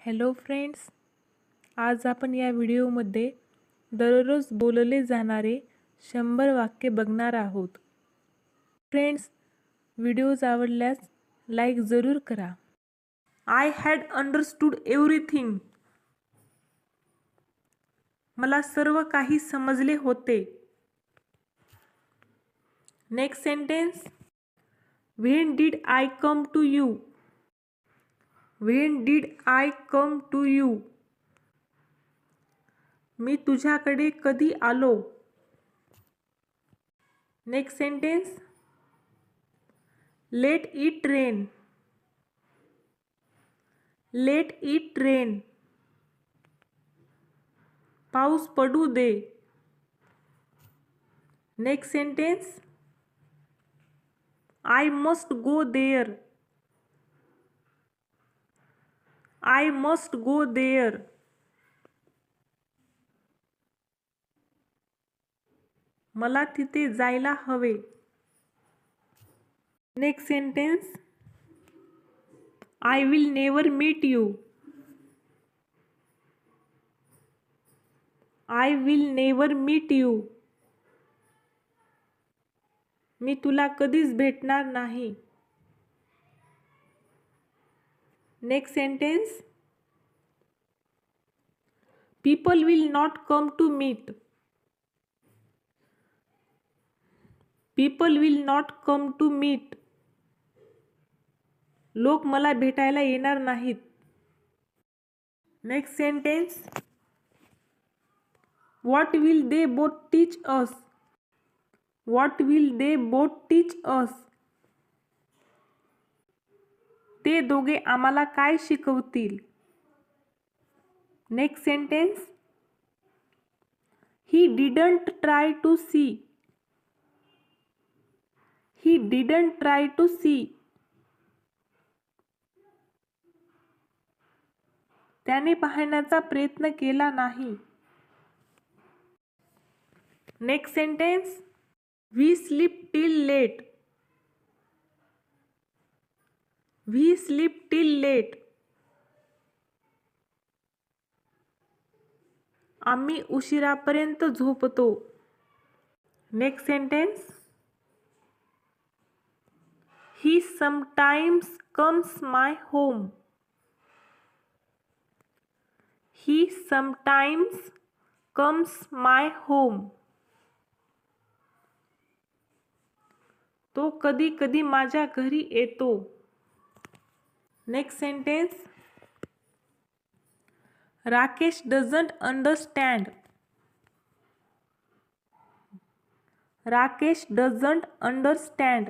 Hello friends आज आपण या व्हिडिओमध्ये दररोज बोलले जाणारे शंभर वाक्य बघणार आहोत. फ्रेंड्स व्हिडिओज आवडल्यास लाईक जरूर करा. आय हॅड अंडरस्टूड एव्हरीथिंग मला सर्व काही समजले होते. Next sentence when did I come to you when did I come to you मी तुझ्याकडे कधी आलो? Next sentence let it rain let it rain पाऊस पडू दे. Next sentence I must go there I must go there मला तिथे जायला हवे. Next sentence I will never meet you I will never meet you मी तुला कधीच भेटणार नाही. Next sentence people will not come to meet people will not come to meet लोक मला भेटायला येणार नाहीत. Next sentence what will they both teach us what will they both teach us ते दोघे आम्हाला काय शिकवतील? Next sentence he didn't try to see he didn't try to see त्याने पाहण्याचा प्रयत्न केला नाही. Next sentence we sleep till late we sleep till late. आम्ही उशिरापर्यंत झोपतो. Next sentence. He sometimes comes my home he sometimes comes my home तो कधी कधी माझ्या घरी येतो. Next sentence Rakesh doesn't understand Rakesh doesn't understand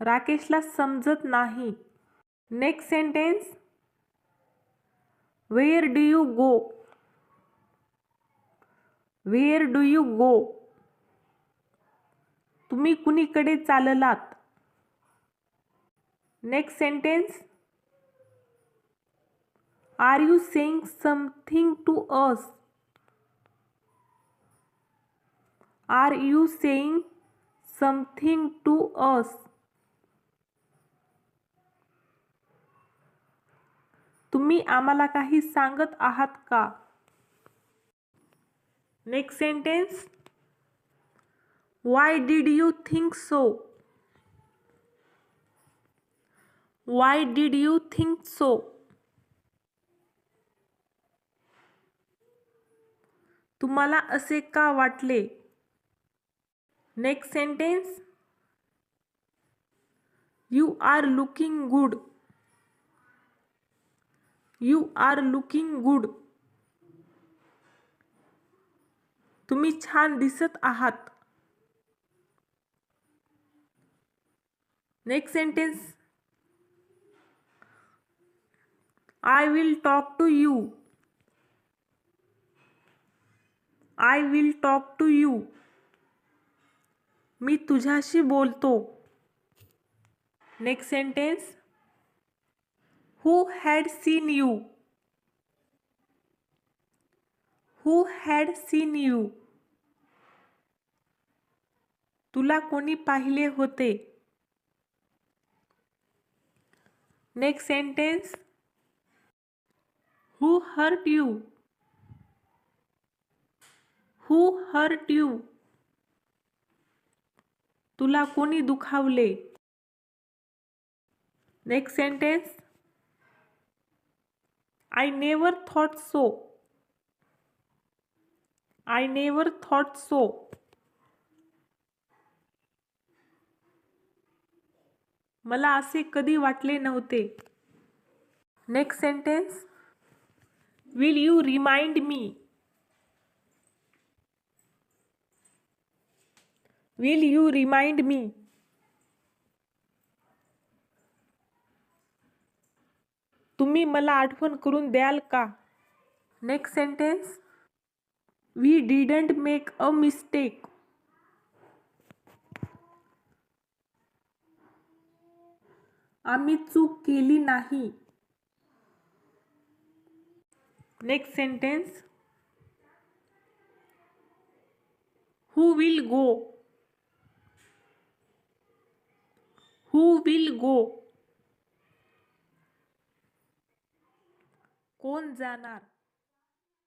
राकेशला समजत नाही. Next sentence where do you go where do you go तुम्ही कुणीकडे चाललात? Next sentence are you saying something to us are you saying something to us तुम्ही आम्हाला काही सांगत आहात का? Next sentence why did you think so why did you think so तुम्हाला असे का वाटले? Next sentence you are looking good you are looking good तुम्ही छान दिसत आहात. Next sentence I will talk to you I will talk to you मी तुझ्याशी बोलतो. Next sentence who had seen you who had seen you तुला कोणी पाहिले होते? Next sentence who hurt you who hurt you तुला कोणी दुखावले? Next sentence I never thought so I never thought so मला असे कधी वाटले नव्हते. Next sentence will you remind me will you remind me तुम्ही मला आठवण करून द्याल का? Next sentence we didn't make a mistake आम्ही चूक केली नाही. next sentence who will go who will go कोण जाणार